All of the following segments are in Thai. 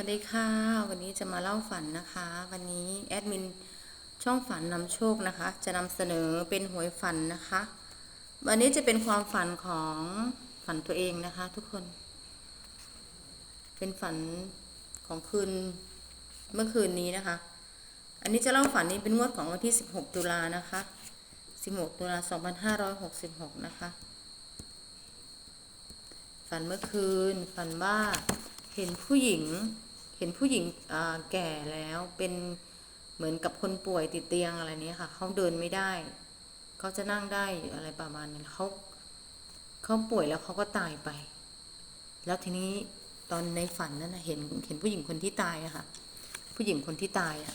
วัสดีค่ะ วันนี้จะมาเล่าฝันนะคะ วันนี้แอดมินช่องฝันนำโชคนะคะ จะนำเสนอเป็นหวยฝันนะคะ วันนี้จะเป็นความฝันของฝันตัวเองนะคะ ทุกคน เป็นฝันของคืนเมื่อคืนนี้นะคะ อันนี้จะเล่าฝันนี้เป็นงวดของวันที่ 16 ตุลานะคะ 16 ตุลา 2566 นะคะ ฝันเมื่อคืนฝันว่าเห็นผู้หญิง เห็นผู้หญิงแก่แล้วเป็นเหมือนกับคนป่วยติดเตียงอะไรนี้ค่ะเขาเดินไม่ได้เขาจะนั่งได้อะไรประมาณนี้เขาเขาป่วยแล้วเขาก็ตายไป แล้วทีนี้ตอนในฝันนั้นเห็นเห็นผู้หญิงคนที่ตายอะค่ะ ผู้หญิงคนที่ตายอะ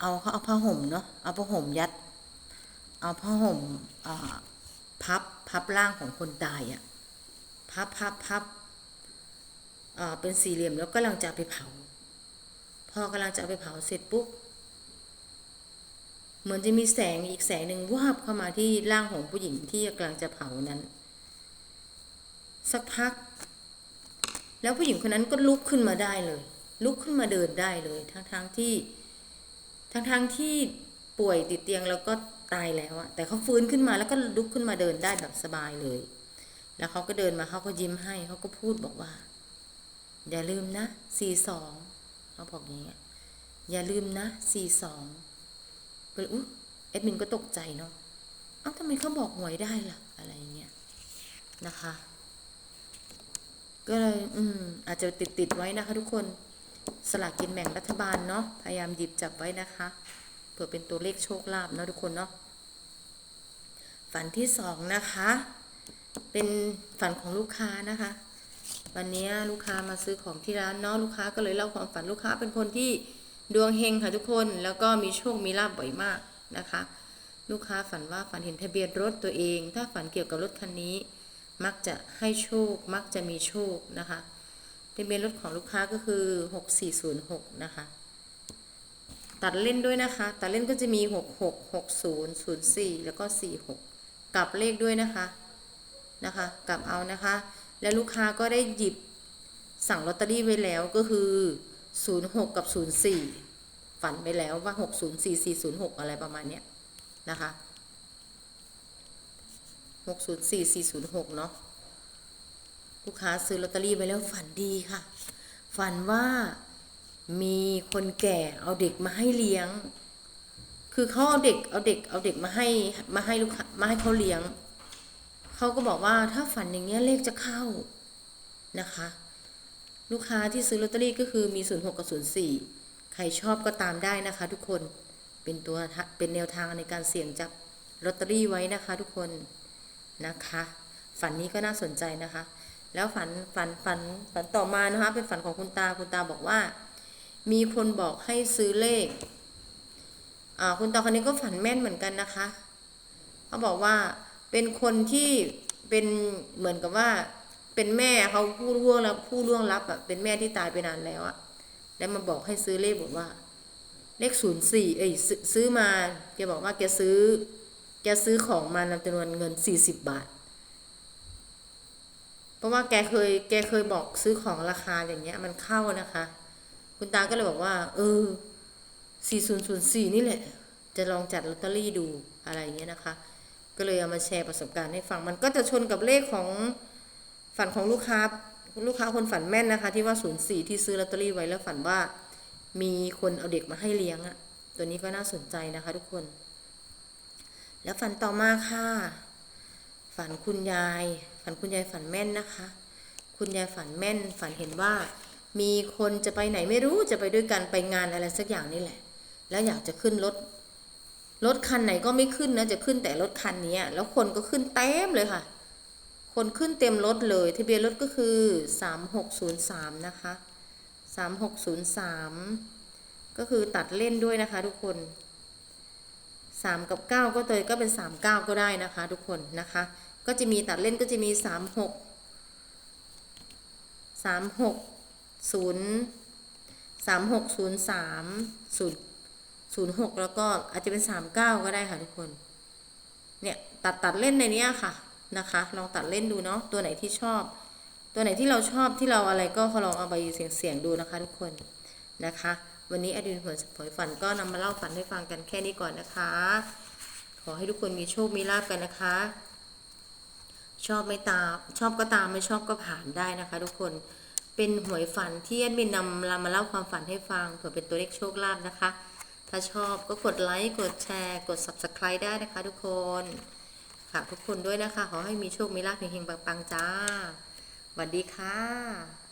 เอาเขาเอาผ้าห่มเนาะเอาผ้าห่มยัด เอาผ้าห่มพับพับร่างของคนตายอะพับพับพับ เป็นสี่เหลี่ยมแล้วก็กำลังจะไปเผา พอกำลังจะไปเผาเสร็จปุ๊บเหมือนจะมีแสงอีกแสงหนึ่งวาบเข้ามาที่ร่างของผู้หญิงที่กำลังจะเผานั้น สักพัก แล้วผู้หญิงคนนั้นก็ลุกขึ้นมาได้เลย ลุกขึ้นมาเดินได้เลย ทั้งทงๆที่ ทั้งทั้งๆที่ป่วยติดเตียงแล้วก็ตายแล้วอะแต่เขาฟื้นขึ้นมาแล้วก็ลุกขึ้นมาเดินได้แบบสบายเลย แล้วเขาก็เดินมาเขาก็ยิ้มให้เขาก็พูดบอกว่า อย่าลืมนะสี่สองเขาบอกอย่างเงี้ยอย่าลืมนะสี่สองก็เลยอุ๊ยแอดมินก็ตกใจเนาะเอ้าทำไมเขาบอกหวยได้ล่ะ อะไรเงี้ยนะคะ ก็เลยอืมอาจจะติดติดไว้นะคะ ทุกคนสลากกินแบ่งรัฐบาลเนาะพยายามหยิบจับไว้นะคะเผื่อเป็นตัวเลขโชคลาภเนาะทุกคนเนาะฝันที่สองนะคะ เป็นฝันของลูกค้านะคะ วันนี้ลูกค้ามาซื้อของที่ร้านเนาะลูกค้าก็เลยเล่าความฝันลูกค้าเป็นคนที่ดวงเฮงค่ะทุกคนแล้วก็มีโชคมีลาบบ่อยมากนะคะ ลูกค้าฝันว่าฝันเห็นทะเบียนรถตัวเอง ถ้าฝันเกี่ยวกับรถคันนี้ มักจะให้โชค มักจะมีโชคนะคะทะเบียนรถของลูกค้าก็คือ 6406 นะคะ ตัดเล่นด้วยนะคะ ตัดเล่นก็จะมี 66 60 04 แล้วก็ 46 กลับเลขด้วยนะคะนะคะ กลับเอานะคะ แล้วลูกค้าก็ได้หยิบสั่งลอตเตอรี่ไว้แล้วก็คือ 06 กับ 04 ฝันไปแล้วว่า 604406 อะไรประมาณเนี้ยนะคะ604406 เนาะลูกค้าซื้อลอตเตอรี่ไปแล้วฝันดีค่ะ ฝันว่ามีคนแก่เอาเด็กมาให้เลี้ยง คือเขาเอาเด็กเอาเด็กเอาเด็กมาให้มาให้ลูกค้ามาให้เขาเลี้ยง เขาก็บอกว่าถ้าฝันอย่างเงี้ยเลขจะเข้านะคะ ลูกค้าที่ซื้อลอตเตอรี่ก็คือมี 06 กับ 04 ใครชอบก็ตามได้นะคะ ทุกคนเป็นตัวเป็นแนวทางในการเสี่ยงจับลอตเตอรี่ไว้นะคะทุกคนนะคะ ฝันนี้ก็น่าสนใจนะคะ แล้วฝันฝันฝันฝันต่อมานะคะ เป็นฝันของคุณตาคุณตาบอกว่า มีคนบอกให้ซื้อเลขอ่าคุณตาคนนี้ก็ฝันแม่นเหมือนกันนะคะเขาบอกว่า เป็นคนที่เป็นเหมือนกับว่า เป็นแม่เขาผู้ล่วงแล้วผู้ล่วงลับอะเป็นแม่ที่ตายไปนานแล้วอะแล้วมาบอกให้ซื้อเลขบอกว่า เลขศูนย์สี่เอ้ยซื้อมาแกบอกว่าแกซื้อ แกซื้อของมานำจำนวนเงินสี่สิบบาท เพราะว่าแกเคย แกเคยบอกซื้อของราคาอย่างเงี้ย มันเข้านะคะ คุณตาก็เลยบอกว่า เออ4004นี่แหละ จะลองจัดลอตเตอรี่ดูอะไรอย่างเงี้ยนะคะ ก็เลยเอามาแชร์ประสบการณ์ให้ฟัง มันก็จะชนกับเลขของฝันของลูกค้า ลูกค้าคนฝันแม่นนะคะ ที่ว่า04ที่ซื้อลอตเตอรี่ไว้แล้วฝันว่า มีคนเอาเด็กมาให้เลี้ยงอะตัวนี้ก็น่าสนใจนะคะทุกคน แล้วฝันต่อมาค่ะ ฝันคุณยาย ฝันคุณยายฝันแม่นนะคะ คุณยายฝันแม่น ฝันเห็นว่า มีคนจะไปไหนไม่รู้จะไปด้วยกันไปงานอะไรสักอย่างนี่แหละ แล้วอยากจะขึ้นรถ รถคันไหนก็ไม่ขึ้นนะ จะขึ้นแต่รถคันนี้แล้วคนก็ขึ้นเต็มเลยค่ะ คนขึ้นเต็มรถเลยทะเบียนรถก็คือสามหกศูนย์สามนะคะสามหกศูนย์สามก็คือตัดเล่นด้วยนะคะทุกคนสามกับเก้าก็เลยก็เป็นสามเก้าก็ได้นะคะทุกคนนะคะ ก็จะมีตัดเล่นก็จะมีสามหก ศูนย์หกแล้วก็อาจจะเป็นสามเก้าก็ได้ค่ะทุกคน เนี่ยตัดตัดเล่นในนี้ค่ะนะคะ ลองตัดเล่นดูเนาะตัวไหนที่ชอบ ตัวไหนที่เราชอบที่เราอะไรก็ลองเอาไปเสี่ยงดูนะคะ ทุกคนนะคะ วันนี้อดีตผลผลฝันก็นำมาเล่าฝันให้ฟังกันแค่นี้ก่อนนะคะ ขอให้ทุกคนมีโชคมีลาบกันนะคะ ชอบไม่ตามชอบก็ตามไม่ชอบก็ผ่านได้นะคะ ทุกคนเป็นหวยฝันที่แอดมินนำมาเล่าความฝันให้ฟังเผื่อเป็นตัวเลขโชคลาภนะคะ ถ้าชอบก็กดไลค์ กดแชร์ กด subscribe ได้นะคะทุกคนฝากทุกคนด้วยนะคะ ขอให้มีโชค มีลาภเฮงๆปังๆ จ้าสวัสดีค่ะ